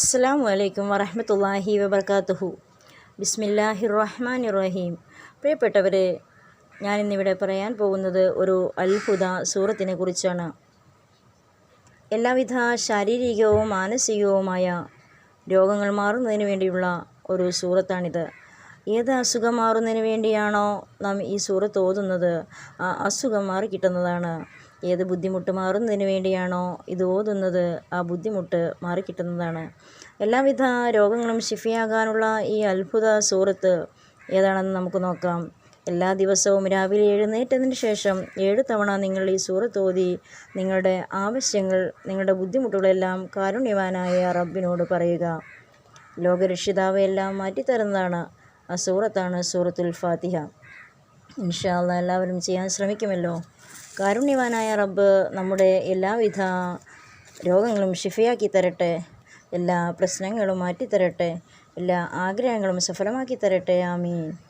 അസ്സാം വലൈക്കും വറഹമത്തല്ലാഹി വബർക്കാത്തുഹു. ബിസ്മില്ലാഹി റഹ്മാൻ റഹീം പ്രിയപ്പെട്ടവരെ ഞാനിന്നിവിടെ പറയാൻ പോകുന്നത് ഒരു അത്ഭുത സൂറത്തിനെ കുറിച്ചാണ് എല്ലാവിധ ശാരീരികവും മാനസികവുമായ രോഗങ്ങൾ മാറുന്നതിന് വേണ്ടിയുള്ള ഒരു സൂറത്താണിത്. ഏത് അസുഖം മാറുന്നതിന് വേണ്ടിയാണോ നാം ഈ സൂറത്ത് ഓതുന്നത്? ആ അസുഖം മാറിക്കിട്ടുന്നതാണ് ഏത് ബുദ്ധിമുട്ട് മാറുന്നതിന് വേണ്ടിയാണോ ഇത് ഓതുന്നത്? ആ ബുദ്ധിമുട്ട് മാറി മാറിക്കിട്ടുന്നതാണ് എല്ലാവിധ രോഗങ്ങളും ശിഫിയാകാനുള്ള ഈ അത്ഭുത സൂറത്ത് ഏതാണെന്ന് നമുക്ക് നോക്കാം. എല്ലാ ദിവസവും രാവിലെ എഴുന്നേറ്റതിന് ശേഷം ഏഴ് തവണ നിങ്ങൾ ഈ സൂറത്ത് ഓതി നിങ്ങളുടെ ആവശ്യങ്ങൾ നിങ്ങളുടെ ബുദ്ധിമുട്ടുകളെല്ലാം കാരുണ്യവാനായ റബ്ബിനോട് പറയുക. ലോകരക്ഷിതാവ് എല്ലാം മാറ്റിത്തരുന്നതാണ്. ആ സൂറത്താണ് സൂറത്തുൽ ഫാത്തിഹ. ഇൻഷാല്ല എല്ലാവരും ചെയ്യാൻ ശ്രമിക്കുമല്ലോ. കാരുണ്യവാനായ റബ്ബ് നമ്മുടെ എല്ലാവിധ രോഗങ്ങളും ഷിഫയാക്കി തരട്ടെ. എല്ലാ പ്രശ്നങ്ങളും മാറ്റിത്തരട്ടെ. എല്ലാ ആഗ്രഹങ്ങളും സഫലമാക്കി തരട്ടെ. ആമീൻ.